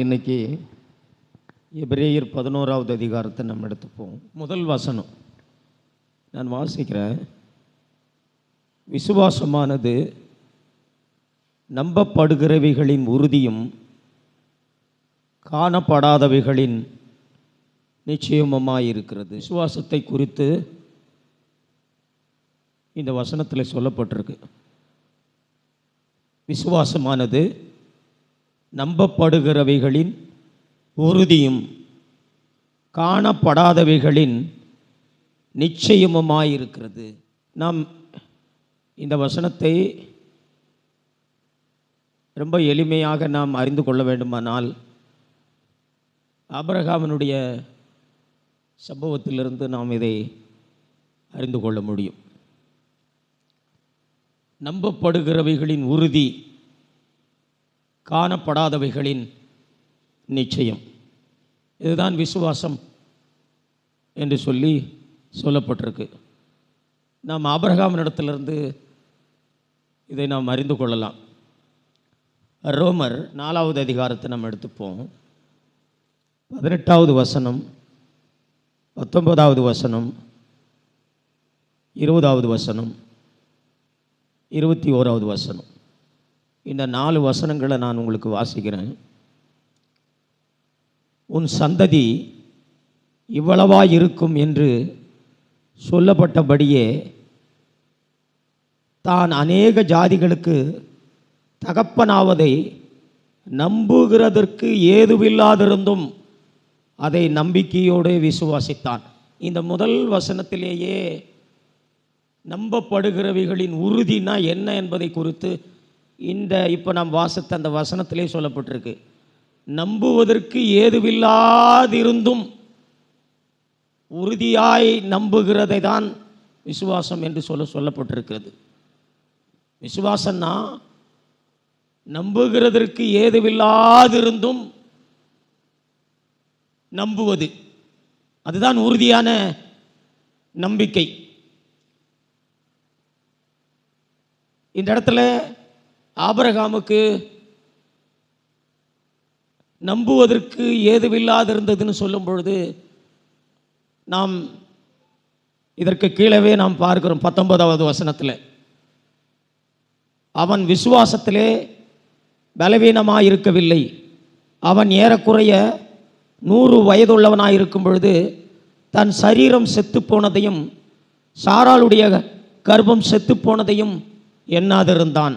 இன்னைக்கு எபிரேயர் பதினோராவது அதிகாரத்தை நம்ம எடுத்துப்போம். முதல் வசனம். நான் வாசிக்கிறேன். விசுவாசமானது நம்பப்படுகிறவைகளின் உறுதியும் காணப்படாதவைகளின் நிச்சயமுமாயிருக்கிறது. விசுவாசத்தை குறித்து இந்த வசனத்தில் சொல்லப்பட்டிருக்கு. விசுவாசமானது நம்பப்படுகிறவைகளின் உறுதியும் காணப்படாதவைகளின் நிச்சயமுமாயிருக்கிறது. நாம் இந்த வசனத்தை ரொம்ப எளிமையாக நாம் அறிந்து கொள்ள வேண்டுமானால் ஆபரகாமனுடைய சம்பவத்திலிருந்து நாம் இதை அறிந்து கொள்ள முடியும். நம்பப்படுகிறவைகளின் உறுதி காணப்படாதவைகளின் நிச்சயம். இதுதான் விசுவாசம் என்று சொல்லி சொல்லப்பட்டிருக்கு. நாம் ஆபிரகாமினிடத்திலிருந்து இதை நாம் அறிந்து கொள்ளலாம். ரோமர் நாலாவது அதிகாரத்தை நம்ம எடுத்துப்போம். பதினெட்டாவது வசனம் பத்தொன்பதாவது வசனம் இருபதாவது வசனம் இருபத்தி ஓராவது வசனம். இந்த நாலு வசனங்களை நான் உங்களுக்கு வாசிக்கிறேன். உன் சந்ததி இவ்வளவா இருக்கும் என்று சொல்லப்பட்டபடியே தான் அநேக ஜாதிகளுக்கு தகப்பனாவதை நம்புகிறதற்கு ஏதுவில்லாதிருந்தும் அதை நம்பிக்கையோடு விசுவாசித்தான். இந்த முதல் வசனத்திலேயே நம்பப்படுகிறவைகளின் உறுதினா என்ன என்பதை குறித்து இந்த இப்போ நாம் வாசித்த அந்த வசனத்திலே சொல்லப்பட்டிருக்கு. நம்புவதற்கு ஏதுவில்லாதிருந்தும் உறுதியாய் நம்புகிறதை தான் விசுவாசம் என்று சொல்ல சொல்லப்பட்டிருக்கிறது. விசுவாசம்னா நம்புகிறதற்கு ஏதுவில்லாதிருந்தும் நம்புவது. அதுதான் உறுதியான நம்பிக்கை. இந்த இடத்துல ஆபரகாமுக்கு நம்புவதற்கு ஏதுவில்லாதிருந்ததுன்னு சொல்லும் பொழுது நாம் இதற்கு கீழவே நாம் பார்க்கிறோம் பத்தொன்பதாவது வசனத்தில். அவன் விசுவாசத்திலே பலவீனமாக இருக்கவில்லை அவன் ஏறக்குறைய நூறு வயதுள்ளவனாக இருக்கும் பொழுது தன் சரீரம் செத்து போனதையும் சாராளுடைய கர்ப்பம் செத்து போனதையும் எண்ணாதிருந்தான்.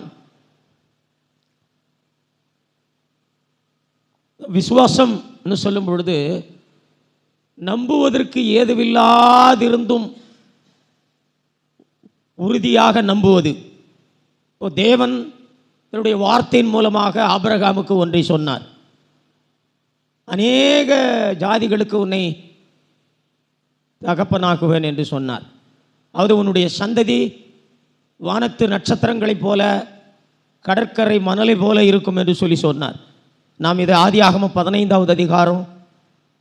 விசுவாசம் சொல்லும் பொழுது நம்புவதற்கு ஏதுவில்லாதிருந்தும் உறுதியாக நம்புவது. இப்போ தேவன் தன்னுடைய வார்த்தையின் மூலமாக ஆபரகாமுக்கு ஒன்றை சொன்னார். அநேக ஜாதிகளுக்கு உன்னை தகப்பனாக்குவேன் என்று சொன்னார். அது உன்னுடைய சந்ததி வானத்து நட்சத்திரங்களைப் போல கடற்கரை மணலை போல இருக்கும் என்று சொல்லி சொன்னார். நாம் இதை ஆதியாகமம் பதினைந்தாவது அதிகாரம்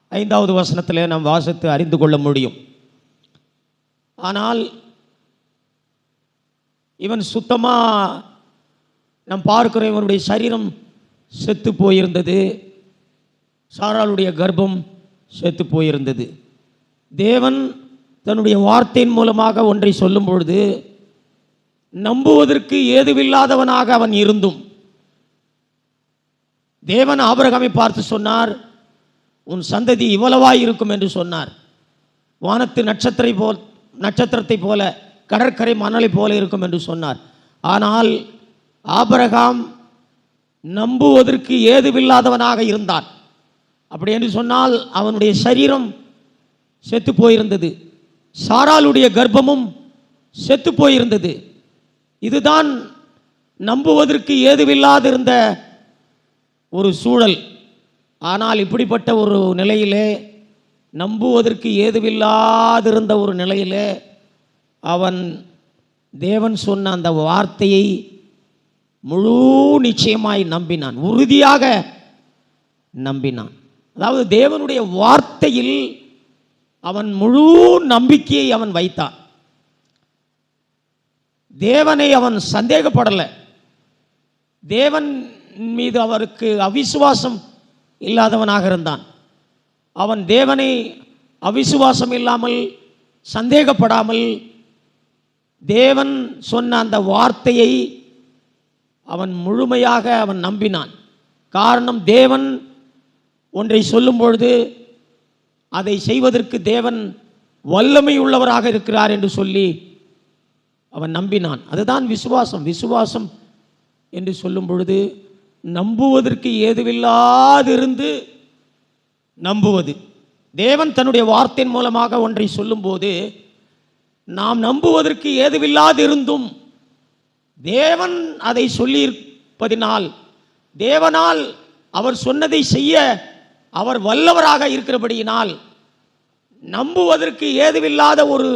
ஐந்தாவது வசனத்தில் நாம் வாசித்து அறிந்து கொள்ள முடியும். ஆனால் இவன் சுத்தமாக நாம் பார்க்கிற இவனுடைய சரீரம் செத்து போயிருந்தது. சாராளுடைய கர்ப்பம் செத்து போயிருந்தது. தேவன் தன்னுடைய வார்த்தையின் மூலமாக ஒன்றை சொல்லும் பொழுது நம்புவதற்கு ஏதுவில்லாதவனாக அவன் இருந்தும் தேவன் ஆபரகாமை பார்த்து சொன்னார் உன் சந்ததி இவ்வளவாய் இருக்கும் என்று சொன்னார். வானத்து நட்சத்திரை போல் நட்சத்திரத்தை போல கடற்கரை மணலை போல இருக்கும் என்று சொன்னார். ஆனால் ஆபரகாம் நம்புவதற்கு ஏதுவில்லாதவனாக இருந்தான். அப்படி என்று சொன்னால் அவனுடைய சரீரம் செத்து போயிருந்தது. சாராளுடைய கர்ப்பமும் செத்து போயிருந்தது. இதுதான் நம்புவதற்கு ஏதுவில்லாதிருந்த ஒரு சூழல். ஆனால் இப்படிப்பட்ட ஒரு நிலையிலே நம்புவதற்கு ஏதுவில்லாதிருந்த ஒரு நிலையிலே அவன் தேவன் சொன்ன அந்த வார்த்தையை முழு நிச்சயமாய் நம்பினான். உறுதியாக நம்பினான். அதாவது தேவனுடைய வார்த்தையில் அவன் முழு நம்பிக்கையை அவன் வைத்தான். தேவனை அவன் சந்தேகப்படலை. தேவன் மீது அவருக்கு அவிசுவாசம் இல்லாதவனாக இருந்தான். அவன் தேவனை அவிசுவாசம் இல்லாமல் சந்தேகப்படாமல் தேவன் சொன்ன அந்த வார்த்தையை அவன் முழுமையாக அவன் நம்பினான். காரணம் தேவன் ஒன்றை சொல்லும் பொழுது அதை செய்வதற்கு தேவன் வல்லமை உள்ளவராக இருக்கிறார் என்று சொல்லி அவன் நம்பினான். அதுதான் விசுவாசம். விசுவாசம் என்று சொல்லும் பொழுது நம்புவதற்கு ஏதுவில்லாதிருந்து நம்புவது. தேவன் தன்னுடைய வார்த்தையின் மூலமாக ஒன்றை சொல்லும்போது நாம் நம்புவதற்கு ஏதுவில்லாதிருந்தும் தேவன் அதை சொல்லியிருப்பதினால் தேவனால் அவர் சொன்னதை செய்ய அவர் வல்லவராக இருக்கிறபடியினால் நம்புவதற்கு ஏதுவில்லாத ஒரு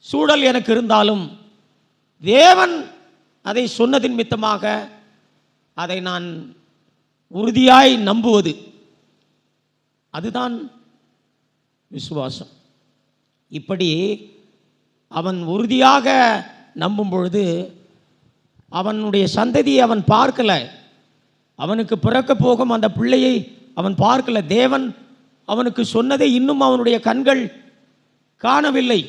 சூழல் எனக்கு இருந்தாலும் தேவன் அதை சொன்னதின் மித்தமாக அதை நான் உறுதியாய் நம்புவது. அதுதான் விசுவாசம். இப்படி அவன் உறுதியாக நம்பும் பொழுது அவனுடைய சந்ததியை அவன் பார்க்கல. அவனுக்கு பிறக்க போகும் அந்த பிள்ளையை அவன் பார்க்கல. தேவன் அவனுக்கு சொன்னதை இன்னும் அவனுடைய கண்கள் காணவில்லை.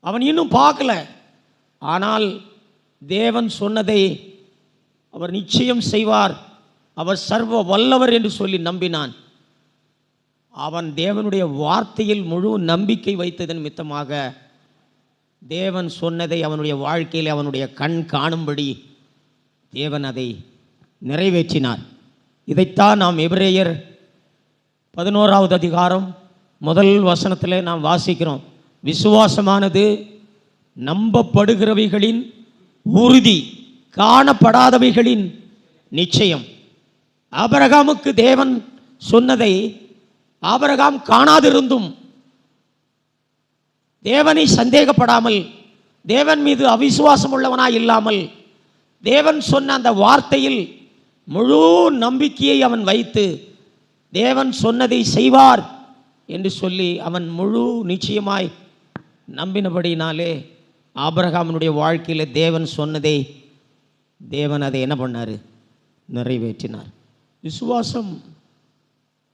அவன் இன்னும் பார்க்கல. ஆனால் தேவன் சொன்னதை அவர் நிச்சயம் செய்வார். அவர் சர்வ வல்லவர் என்று சொல்லி நம்பினான். அவன் தேவனுடைய வார்த்தையில் முழு நம்பிக்கை வைத்ததன் மித்தமாக தேவன் சொன்னதை அவனுடைய வாழ்க்கையில் அவனுடைய கண் காணும்படி தேவன் அதை நிறைவேற்றினார். இதைத்தான் நாம் எபிரேயர் பதினோராவது அதிகாரம் முதல் வசனத்தில் நாம் வாசிக்கிறோம். விசுவாசமானது நம்பப்படுகிறவைகளின் உறுதி. காணப்படாதவைகளின் நிச்சயம். ஆபரகாமுக்கு தேவன் சொன்னதை ஆபரகாம் காணாதிருந்தும் தேவனை சந்தேகப்படாமல் தேவன் மீது அவிசுவாசம் உள்ளவனாய் இல்லாமல் தேவன் சொன்ன அந்த வார்த்தையில் முழு நம்பிக்கையை அவன் வைத்து தேவன் சொன்னதை செய்வார் என்று சொல்லி அவன் முழு நிச்சயமாய் நம்பினபடினாலே ஆபரகாமனுடைய வாழ்க்கையில் தேவன் சொன்னதை தேவன் அதை என்ன பண்ணார்? நிறைவேற்றினார். விசுவாசம்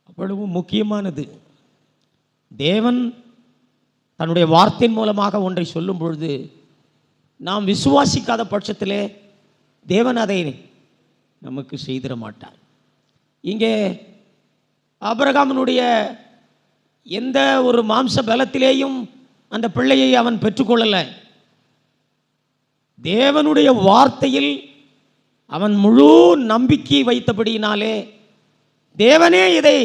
அவ்வளவு முக்கியமானது. தேவன் தன்னுடைய வார்த்தையின் மூலமாக ஒன்றை சொல்லும் பொழுது நாம் விசுவாசிக்காத பட்சத்திலே தேவன் அதை நமக்கு செய்திட மாட்டார். இங்கே ஆபிரகாமனுடைய எந்த ஒரு மாம்ச பலத்திலேயும் அந்த பிள்ளையை அவன் பெற்றுக்கொள்ளலை. தேவனுடைய வார்த்தையில் அவன் முழு நம்பிக்கை வைத்தபடியினாலே தேவனே இதை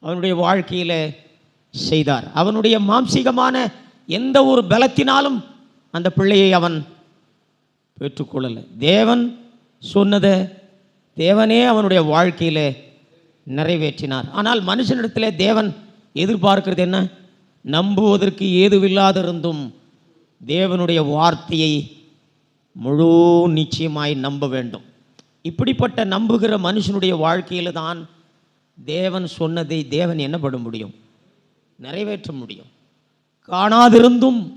அவனுடைய வாழ்க்கையில் செய்தார். அவனுடைய மாம்சீகமான எந்த ஒரு பலத்தினாலும் அந்த பிள்ளையை அவன் பெற்றுக்கொள்ளலை. தேவன் சொன்னதை தேவனே அவனுடைய வாழ்க்கையில் நிறைவேற்றினார். ஆனால் மனுஷனிடத்திலே தேவன் எதிர்பார்க்கிறது என்ன? நம்புவதற்கு ஏதுவில்லாதிருந்தும் தேவனுடைய வார்த்தையை முழு நிச்சயமாய் நம்ப வேண்டும். இப்படிப்பட்ட நம்புகிற மனுஷனுடைய வாழ்க்கையில் தான் தேவன் சொன்னதை தேவன் என்ன பண்ண முடியும்? நிறைவேற்ற முடியும். காணாதிருந்தும்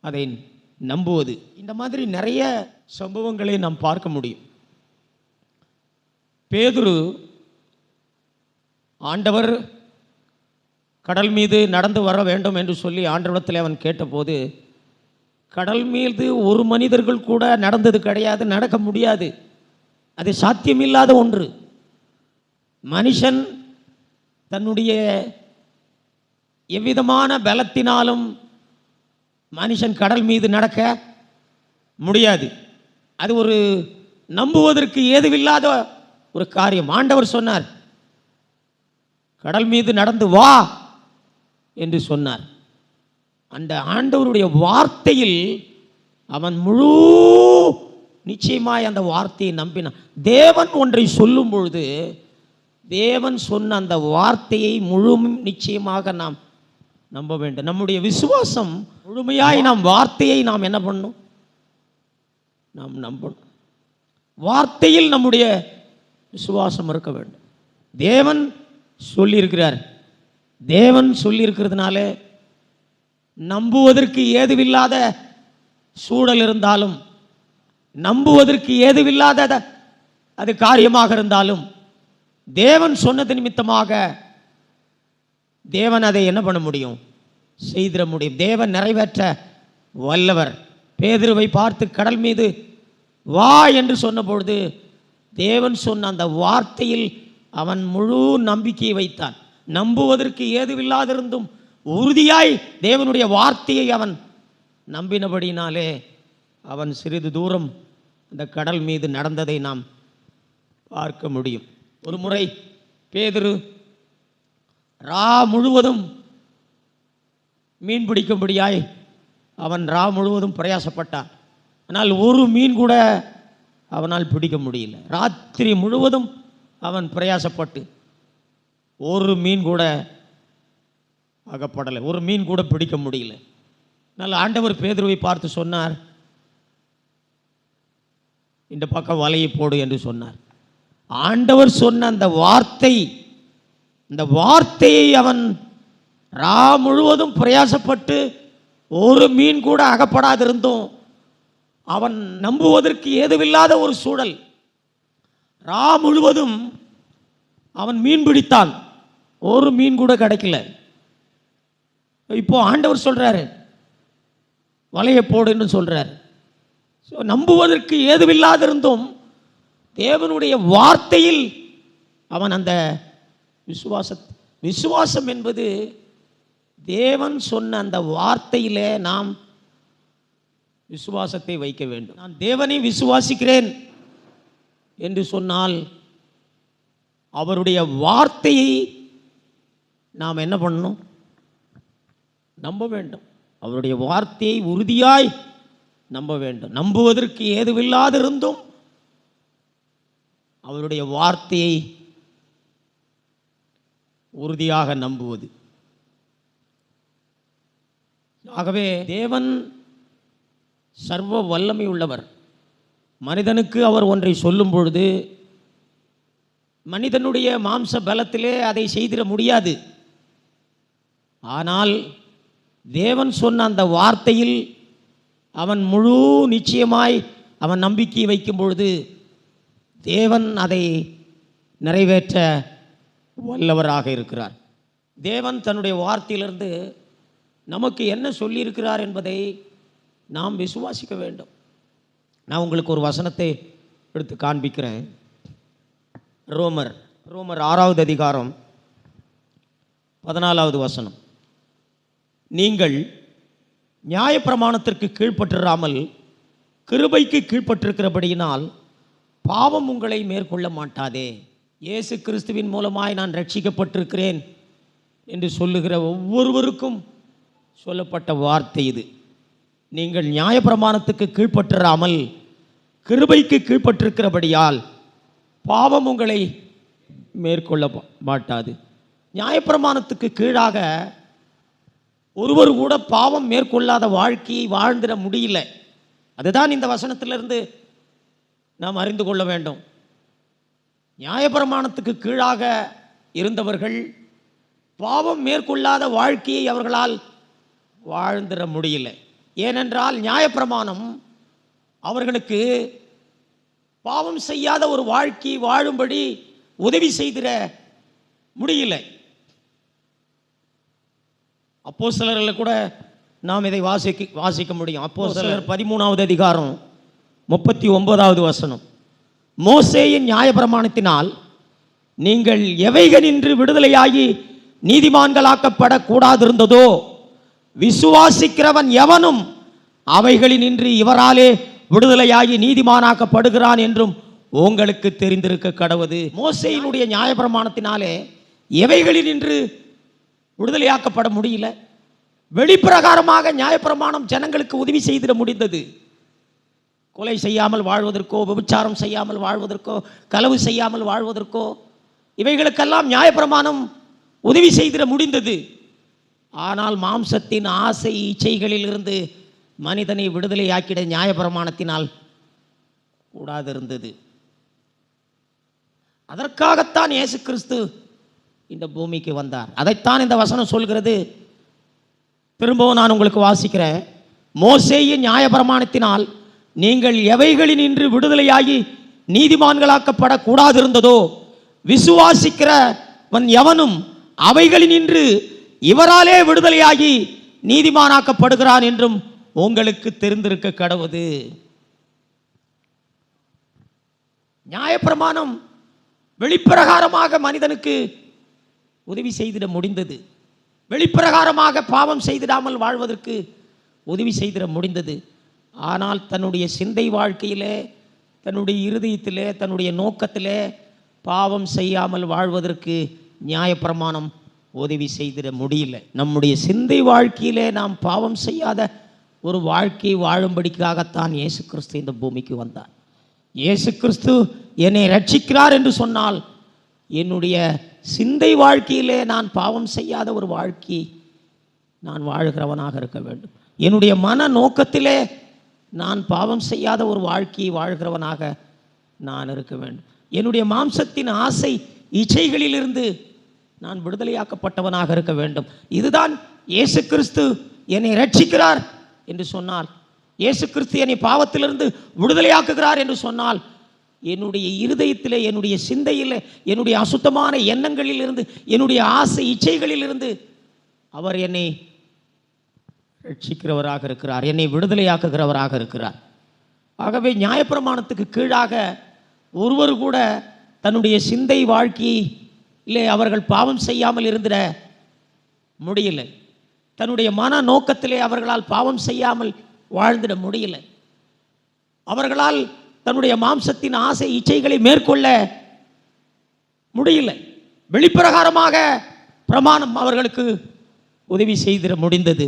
அதை நம்புவது. இந்த மாதிரி நிறைய சம்பவங்களை நாம் பார்க்க முடியும். பேதுரு ஆண்டவர் கடல் மீது நடந்து வர வேண்டும் என்று சொல்லி ஆண்டவரத்தில் அவன் கேட்டபோது கடல் மீது ஒரு மனிதர்கள் கூட நடந்தது கிடையாது நடக்க முடியாது. அது சாத்தியமில்லாத ஒன்று. மனுஷன் தன்னுடைய எவ்விதமான பலத்தினாலும் மனுஷன் கடல் மீது நடக்க முடியாது. அது ஒரு நம்புவதற்கு ஏதுவில்லாத ஒரு காரியம். ஆண்டவர் சொன்னார் கடல் மீது நடந்து வா என்று சொன்னார். அந்த ஆண்டவருடைய வார்த்தையில் அவன் முழு நிச்சயமாய் அந்த வார்த்தையை நம்பினான். தேவன் ஒன்றை சொல்லும் பொழுது தேவன் சொன்ன அந்த வார்த்தையை முழு நிச்சயமாக நாம் நம்ப வேண்டும். நம்முடைய விசுவாசம் முழுமையாய் நாம் வார்த்தையை நாம் என்ன பண்ணணும் நாம் நம்பணும். வார்த்தையில் நம்முடைய விசுவாசம் இருக்க வேண்டும். தேவன் சொல்லியிருக்கிறார். தேவன் சொல்லியிருக்கிறதுனால நம்புவதற்கு ஏதுவில்லாத சூழல் இருந்தாலும் நம்புவதற்கு ஏதுவில்லாத அது காரியமாக இருந்தாலும் தேவன் சொன்னது நிமித்தமாக தேவன் அதை என்ன பண்ண முடியும்? செய்திட முடியும். தேவன் நிறைவேற்ற வல்லவர். பேதுருவை பார்த்து கடல் மீது வா என்று சொன்னபொழுது தேவன் சொன்ன அந்த வார்த்தையில் அவன் முழு நம்பிக்கையை வைத்தான். நம்புவதற்கு ஏதுவில்லாதிருந்தும் உறுதியாய் தேவனுடைய வார்த்தையை அவன் நம்பினபடினாலே அவன் சிறிது தூரம் அந்த கடல் மீது நடந்ததை நாம் பார்க்க முடியும். ஒரு முறை பேதுரு ரா முழுவதும் மீன் பிடிக்கும்படியாய் அவன் ரா முழுவதும் பிரயாசப்பட்டான். ஆனால் ஒரு மீன் கூட அவனால் பிடிக்க முடியல. ராத்திரி முழுவதும் அவன் பிரயாசப்பட்டு ஒரு மீன் கூட அகப்படலை. ஒரு மீன் கூட பிடிக்க முடியல. நல்ல ஆண்டவர் பேதுருவை பார்த்து சொன்னார். இந்த பக்கம் வலையை போடு என்று சொன்னார். ஆண்டவர் சொன்ன அந்த வார்த்தை இந்த வார்த்தையை அவன் ரா முழுவதும் பிரயாசப்பட்டு ஒரு மீன் கூட அகப்படாதிருந்தும் அவன் நம்புவதற்கு ஏதுவில்லாத ஒரு சூழல். ரா முழுவதும் அவன் மீன் பிடித்தான். ஒரு மீன் கூட கிடைக்கல. இப்போ ஆண்டவர் சொல்கிறாரு வலையை போடுன்னு சொல்கிறார் ஸோ நம்புவதற்கு ஏதுவில்லாதிருந்தும் தேவனுடைய வார்த்தையில் அவன் அந்த விசுவாச விசுவாசம் என்பது தேவன் சொன்ன அந்த வார்த்தையிலே நாம் விசுவாசத்தை வைக்க வேண்டும். நான் தேவனை விசுவாசிக்கிறேன் என்று சொன்னால் அவருடைய வார்த்தையை நாம் என்ன பண்ணணும்? நம்ப வேண்டும். அவருடைய வார்த்தையை உறுதியாய் நம்ப வேண்டும். நம்புவதற்கு ஏதுவில்லாதிருந்தும் அவருடைய வார்த்தையை உறுதியாக நம்புவது. ஆகவே தேவன் சர்வ வல்லமை உள்ளவர். மனிதனுக்கு அவர் ஒன்றை சொல்லும் பொழுது மனிதனுடைய மாம்ச பலத்திலே அதை செய்திட முடியாது. ஆனால் தேவன் சொன்ன அந்த வார்த்தையில் அவன் முழு நிச்சயமாய் அவன் நம்பிக்கை வைக்கும் பொழுது தேவன் அதை நிறைவேற்ற வல்லவராக இருக்கிறார். தேவன் தன்னுடைய வார்த்தையிலிருந்து நமக்கு என்ன சொல்லியிருக்கிறார் என்பதை நாம் விசுவாசிக்க வேண்டும். நான் உங்களுக்கு ஒரு வசனத்தை எடுத்து காண்பிக்கிறேன். ரோமர் ரோமர் ஆறாவது அதிகாரம் பதினாலாவது வசனம். நீங்கள் நியாயப்பிரமாணத்திற்கு கீழ்ப்பட்டிராமல் கிருபைக்கு கீழ்ப்பட்டிருக்கிறபடியினால் பாவம் உங்களை மேற்கொள்ள மாட்டாதே. இயேசு கிறிஸ்துவின் மூலமாய் நான் ரட்சிக்கப்பட்டிருக்கிறேன் என்று சொல்லுகிற ஒவ்வொருவருக்கும் சொல்லப்பட்ட வார்த்தை இது. நீங்கள் நியாயப்பிரமாணத்துக்கு கீழ்ப்பட்டிராமல் கிருபைக்கு கீழ்ப்பட்டிருக்கிறபடியால் பாவம் உங்களை மேற்கொள்ள மாட்டாது. நியாயப்பிரமாணத்துக்கு கீழாக ஒருவர் கூட பாவம் மேற்கொள்ளாத வாழ்க்கையை வாழ்ந்திட முடியல. அதுதான் இந்த வசனத்திலிருந்து நாம் அறிந்து கொள்ள வேண்டும். நியாயப்பிரமாணத்துக்கு கீழாக இருந்தவர்கள் பாவம் மேற்கொள்ளாத வாழ்க்கையை அவர்களால் வாழ்ந்திட முடியல. ஏனென்றால் நியாயப்பிரமாணம் அவர்களுக்கு பாவம் செய்யாத ஒரு வாழ்க்கை வாழும்படி உதவி செய்திட முடியல. அப்போ கூட நாம் இதை வாசிக்க வாசிக்க முடியும். அப்போ சிலர் பதிமூணாவது அதிகாரம் முப்பத்தி ஒன்பதாவது வசனம். மோசேயின் நியாயப்பிரமாணத்தினால் நீங்கள் எவைகளின்று விடுதலையாகி நீதிமான்களாக்கப்படக்கூடாதிருந்ததோ விசுவாசிக்கிறவன் எவனும் அவைகளினின்று இவராலே விடுதலையாகி நீதிமானாக்கப்படுகிறான் என்றும் உங்களுக்கு தெரிந்திருக்க கடவுது. மோசேயினுடைய நியாயப்பிரமாணத்தினாலே எவைகளினின்று விடுதலையாக்கப்பட முடியல. வெளிப்பிரகாரமாக நியாயப்பிரமாணம் ஜனங்களுக்கு உதவி செய்திட முடிந்தது. கொலை செய்யாமல் வாழ்வதற்கோ விபச்சாரம் செய்யாமல் வாழ்வதற்கோ களவு செய்யாமல் வாழ்வதற்கோ இவைகளுக்கெல்லாம் நியாயப்பிரமாணம் உதவி செய்திட முடிந்தது. ஆனால் மாம்சத்தின் ஆசை இச்சைகளில் இருந்து மனிதனை விடுதலையாக்கிட நியாயப்பிரமாணத்தினால் கூடாதிருந்தது. அதற்காகத்தான் இயேசு கிறிஸ்து இந்த பூமிக்கு வந்தார். அதைத்தான் இந்த வசனம் சொல்கிறது. திரும்பவும் நான் உங்களுக்கு வாசிக்கிறேன். மோசேயின் நியாயபிரமாணத்தினால் நீங்கள் எவைகளினின்று விடுதலையாகி நீதிமான்களாக்கப்படக்கூடாதிருந்ததோ விசுவாசிக்கிறவன் எவனும் அவைகளின் இன்று இவராலே விடுதலையாகி நீதிமானாக்கப்படுகிறான் என்றும் உங்களுக்கு தெரிந்திருக்க கடவுது. நியாயப்பிரமாணம் வெளிப்பிரகாரமாக மனிதனுக்கு உதவி செய்திட முடிந்தது. வெளிப்பிரகாரமாக பாவம் செய்திடாமல் வாழ்வதற்கு உதவி செய்திட முடிந்தது. ஆனால் தன்னுடைய சிந்தை வாழ்க்கையிலே தன்னுடைய இருதயத்திலே தன்னுடைய நோக்கத்திலே பாவம் செய்யாமல் வாழ்வதற்கு நியாயப்பிரமாணம் உதவி செய்திட முடியல. நம்முடைய சிந்தை வாழ்க்கையிலே நாம் பாவம் செய்யாத ஒரு வாழ்க்கை வாழும்படிக்காகத்தான் இயேசு கிறிஸ்து இந்த பூமிக்கு வந்தார். இயேசு கிறிஸ்து என்னை ரட்சிக்கிறார் என்று சொன்னால் என்னுடைய சிந்தை வாழ்க்கையிலே நான் பாவம் செய்யாத ஒரு வாழ்க்கை நான் வாழ்கிறவனாக இருக்க வேண்டும். என்னுடைய மன நோக்கத்திலே நான் பாவம் செய்யாத ஒரு வாழ்க்கையை வாழ்கிறவனாக நான் இருக்க வேண்டும். என்னுடைய மாம்சத்தின் ஆசை இச்சைகளிலிருந்து நான் விடுதலையாக்கப்பட்டவனாக இருக்க வேண்டும். இதுதான் இயேசு கிறிஸ்து என்னை ரட்சிக்கிறார் என்று சொன்னால் இயேசு கிறிஸ்து என்னை பாவத்திலிருந்து விடுதலையாக்குகிறார் என்று சொன்னால் என்னுடைய இருதயத்தில் என்னுடைய சிந்தையில் என்னுடைய அசுத்தமான எண்ணங்களிலிருந்து என்னுடைய ஆசை இச்சைகளிலிருந்து அவர் என்னை ரட்சிக்கிறவராக இருக்கிறார் என்னை விடுதலையாக்குகிறவராக இருக்கிறார். ஆகவே நியாயப்பிரமாணத்துக்கு கீழாக ஒருவர் கூட தன்னுடைய சிந்தை வாழ்க்கையிலே அவர்கள் பாவம் செய்யாமல் இருந்திட முடியலை. தன்னுடைய மன நோக்கத்திலே அவர்களால் பாவம் செய்யாமல் வாழ்ந்திட முடியல. அவர்களால் தன்னுடைய மாம்சத்தின் ஆசை இச்சைகளை மேற்கொள்ள முடியல. வெளிப்பிரகாரமாக பிரமாணம் அவர்களுக்கு உதவி செய்திட முடிந்தது.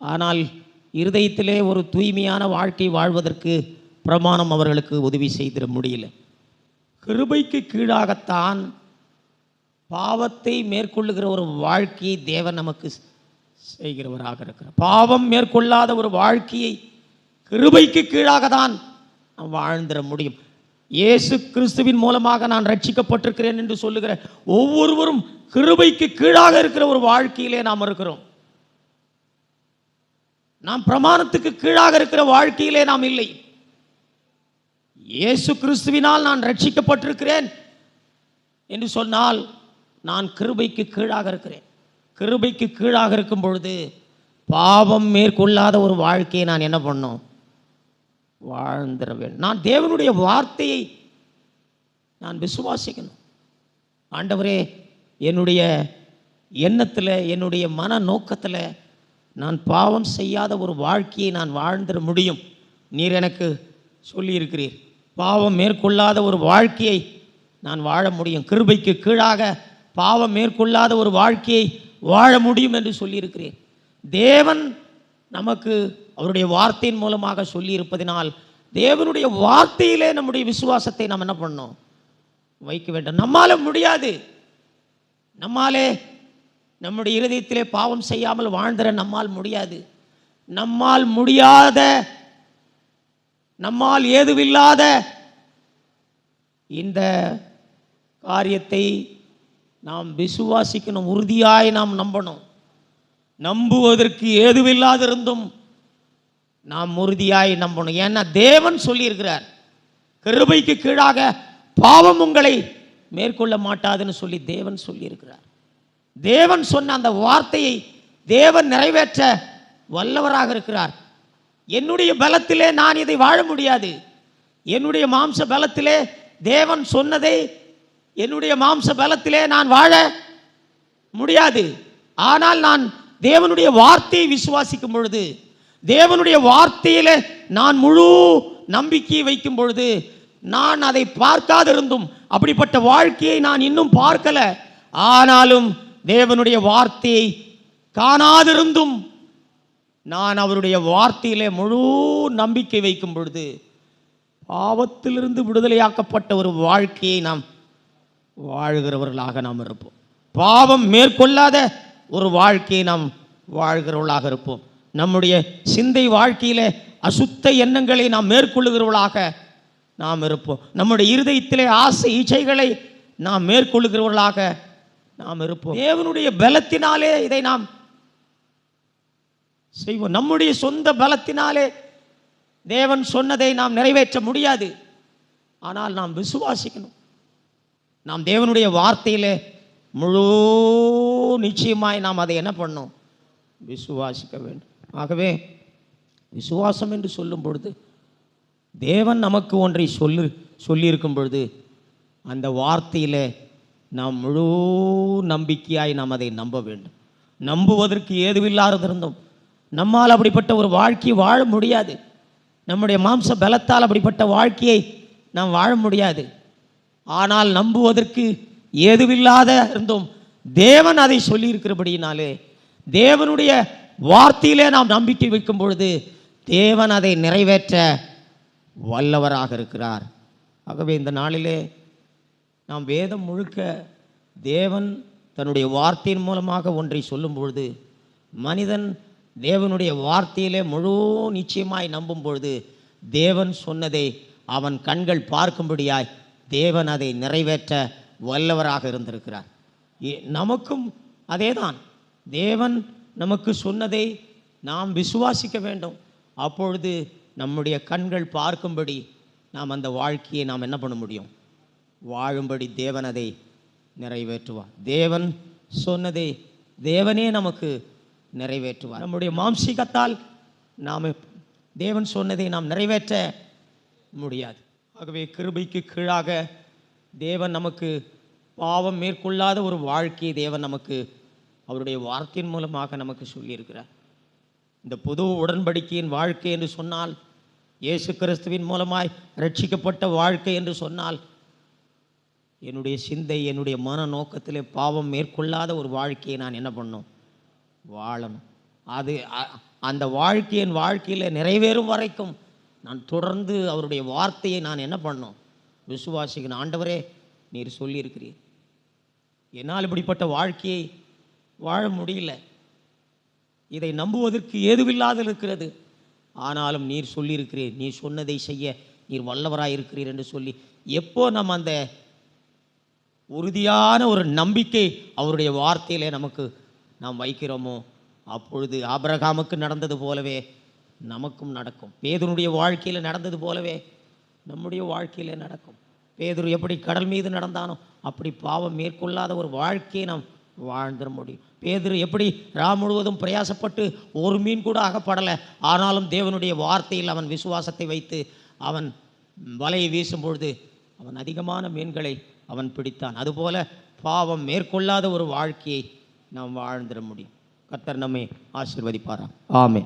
ஆனால் இருதயத்திலே ஒரு தூய்மையான வாழ்க்கை வாழ்வதற்கு பிரமாணம் அவர்களுக்கு உதவி செய்திட முடியல. கிருபைக்கு கீழாகத்தான் பாவத்தை மேற்கொள்ளுகிற ஒரு வாழ்க்கையை தேவன் நமக்கு செய்கிறவராக இருக்கிறார். பாவம் மேற்கொள்ளாத ஒரு வாழ்க்கையை கிருபைக்கு கீழாக தான் வாழ்ந்துட முடியும். இயேசு கிறிஸ்துவின் மூலமாக நான் ரட்சிக்கப்பட்டிருக்கிறேன் என்று சொல்லுகிற ஒவ்வொருவரும் கிருபைக்கு கீழாக இருக்கிற ஒரு வாழ்க்கையிலே நாம் இருக்கிறோம். நாம் பிரமாணத்துக்கு கீழாக இருக்கிற வாழ்க்கையிலே நாம் இல்லை. இயேசு கிறிஸ்துவினால் நான் ரட்சிக்கப்பட்டிருக்கிறேன் என்று சொன்னால் நான் கிருபைக்கு கீழாக இருக்கிறேன். கிருபைக்கு கீழாக இருக்கும் பொழுது பாவம் மேற்கொள்ளாத ஒரு வாழ்க்கையை நான் என்ன பண்ணோம் வாழ்ந்துட வேண்டும் நான் தேவனுடைய வார்த்தையை நான் விசுவாசிக்கணும். ஆண்டவரே என்னுடைய எண்ணத்தில் என்னுடைய மன நோக்கத்தில் நான் பாவம் செய்யாத ஒரு வாழ்க்கையை நான் வாழ்ந்துட முடியும். நீர் எனக்கு சொல்லியிருக்கிறீர். பாவம் மேற்கொள்ளாத ஒரு வாழ்க்கையை நான் வாழ முடியும். கிருபைக்கு கீழாக பாவம் மேற்கொள்ளாத ஒரு வாழ்க்கையை வாழ முடியும் என்று சொல்லியிருக்கிறேன் தேவன் நமக்கு அவருடைய வார்த்தையின் மூலமாக சொல்லியிருப்பதினால் தேவனுடைய வார்த்தையிலே நம்முடைய விசுவாசத்தை நாம் என்ன பண்ணோம் வைக்க வேண்டும். நம்மால முடியாது. நம்மாலே நம்முடைய இருதயத்திலே பாவம் செய்யாமல் வாழ்ந்துற நம்மால் முடியாது. நம்மால் முடியாத நம்மால் ஏதுவில்லாத இந்த காரியத்தை நாம் விசுவாசிக்கணும். உறுதியாய் நாம் நம்பணும். நம்புவதற்கு ஏதுவில்லாதிருந்தும் நாம் உறுதியாய் நம்பணும். ஏன்னா தேவன் சொல்லியிருக்கிறார் கிருபைக்கு கீழாக பாவம் உங்களை மேற்கொள்ள மாட்டாதுன்னு சொல்லி தேவன் சொல்லியிருக்கிறார். தேவன் சொன்ன அந்த வார்த்தையை தேவன் நிறைவேற்ற வல்லவராக இருக்கிறார். என்னுடைய பலத்திலே நான் இதை வாழ முடியாது. என்னுடைய மாம்ச பலத்திலே தேவன் சொன்னதை என்னுடைய மாம்ச பலத்திலே நான் வாழ முடியாது. ஆனால் நான் தேவனுடைய வார்த்தையை விசுவாசிக்கும் பொழுது தேவனுடைய வார்த்தையில் நான் முழு நம்பிக்கையை வைக்கும் பொழுது நான் அதை பார்க்காதிருந்தும் அப்படிப்பட்ட வாழ்க்கையை நான் இன்னும் பார்க்கல. ஆனாலும் தேவனுடைய வார்த்தையை காணாதிருந்தும் நான் அவருடைய வார்த்தையிலே முழு நம்பிக்கை வைக்கும் பொழுது பாவத்திலிருந்து விடுதலையாக்கப்பட்ட ஒரு வாழ்க்கையை நாம் வாழ்கிறவர்களாக நாம் இருப்போம். பாவம் மேற்கொள்ளாத ஒரு வாழ்க்கையை நாம் வாழ்கிறவர்களாக இருப்போம். நம்முடைய சிந்தை வாழ்க்கையிலே அசுத்த எண்ணங்களை நாம் மேற்கொள்ளுகிறவர்களாக நாம் இருப்போம். நம்முடைய இருதயத்திலே ஆசை இச்சைகளை நாம் மேற்கொள்ளுகிறவர்களாக நாம் இருப்போம். தேவனுடைய பலத்தினாலே இதை நாம் செய்வோம். நம்முடைய சொந்த பலத்தினாலே தேவன் சொன்னதை நாம் நிறைவேற்ற முடியாது. ஆனால் நாம் விசுவாசிக்கணும். நாம் தேவனுடைய வார்த்தையிலே முழு நிச்சயமாய் நாம் அதை என்ன பண்ணோம் விசுவாசிக்க வேண்டும். ஆகவே விசுவாசம் என்று சொல்லும் பொழுது தேவன் நமக்கு ஒன்றை சொல்லு சொல்லியிருக்கும் பொழுது அந்த வார்த்தையில் நாம் முழு நம்பிக்கையாய் நாம் அதை நம்ப வேண்டும். நம்புவதற்கு ஏதுவில்லாத இருந்தோம் நம்மால் அப்படிப்பட்ட ஒரு வாழ்க்கையை வாழ முடியாது. நம்முடைய மாம்ச பலத்தால் அப்படிப்பட்ட வாழ்க்கையை நாம் வாழ முடியாது. ஆனால் நம்புவதற்கு ஏதுவில்லாத இருந்தோம் தேவன் அதை சொல்லியிருக்கிறபடியினாலே தேவனுடைய வார்த்தையிலே நாம் நம்பிக்கை வைக்கும் பொழுது தேவன் அதை நிறைவேற்ற வல்லவராக இருக்கிறார். ஆகவே இந்த நாளிலே நாம் வேதம் முழுக்க தேவன் தன்னுடைய வார்த்தையின் மூலமாக ஒன்றை சொல்லும் பொழுது மனிதன் தேவனுடைய வார்த்தையிலே முழு நிச்சயமாய் நம்பும் பொழுது தேவன் சொன்னதை அவன் கண்கள் பார்க்கும்படியாய் தேவன் அதை நிறைவேற்ற வல்லவராக இருந்திருக்கிறார். ஏ- நமக்கும் அதேதான். தேவன் நமக்கு சொன்னதை நாம் விசுவாசிக்க வேண்டும். அப்பொழுது நம்முடைய கண்கள் பார்க்கும்படி நாம் அந்த வாழ்க்கையை நாம் என்ன பண்ண முடியும்? வாழும்படி தேவன் அதை நிறைவேற்றுவார். தேவன் சொன்னதை தேவனே நமக்கு நிறைவேற்றுவார். நம்முடைய மாம்சீகத்தால் நாம் தேவன் சொன்னதை நாம் நிறைவேற்ற முடியாது. ஆகவே கிருபைக்கு கீழாக தேவன் நமக்கு பாவம் மேற்கொள்ளாத ஒரு வாழ்க்கையை தேவன் நமக்கு அவருடைய வார்த்தையின் மூலமாக நமக்கு சொல்லியிருக்கிறார். இந்த புது உடன்படிக்கையின் வாழ்க்கை என்று சொன்னால் இயேசு கிறிஸ்துவின் மூலமாய் ரட்சிக்கப்பட்ட வாழ்க்கை என்று சொன்னால் என்னுடைய சிந்தை என்னுடைய மன நோக்கத்திலே பாவம் மேற்கொள்ளாத ஒரு வாழ்க்கையை நான் என்ன பண்ணும்? வாழணும். அது அ- அந்த வாழ்க்கையின் வாழ்க்கையில் நிறைவேறும் வரைக்கும் நான் தொடர்ந்து அவருடைய வார்த்தையை நான் என்ன பண்ணும்? விசுவாசிக்கணும். ஆண்டவரே நீர் சொல்லியிருக்கிறீர். என்னால் இப்படிப்பட்ட வாழ்க்கையை வாழ முடியல. இதை நம்புவதற்கு ஏதுவில்லாத இருக்கிறது. ஆனாலும் நீர் சொல்லியிருக்கிறீர் நீ சொன்னதை செய்ய நீர் வல்லவராக இருக்கிறீர் என்று சொல்லி எப்போ நம்ம அந்த உறுதியான ஒரு நம்பிக்கை அவருடைய வார்த்தையிலே நமக்கு நாம் வைக்கிறோமோ அப்பொழுது ஆபரகாமுக்கு நடந்தது போலவே நமக்கும் நடக்கும். பேதனுடைய வாழ்க்கையில் நடந்தது போலவே நம்முடைய வாழ்க்கையில் நடக்கும். பேதர் எப்படி கடல் மீது நடந்தானோ அப்படி பாவம் மேற்கொள்ளாத ஒரு வாழ்க்கையை நாம் வாழ்ந்துட முடியும். பேதிரு எப்படி ரா முழுவதும் பிரயாசப்பட்டு ஒரு மீன் கூட அகப்படலை. ஆனாலும் தேவனுடைய வார்த்தையில் அவன் விசுவாசத்தை வைத்து அவன் வலையை வீசும் பொழுது அவன் அதிகமான மீன்களை அவன் பிடித்தான். அதுபோல பாவம் மேற்கொள்ளாத ஒரு வாழ்க்கையை நாம் வாழ்ந்துட முடியும். கத்தர் நம்மை ஆசீர்வதிப்பாரா ஆமே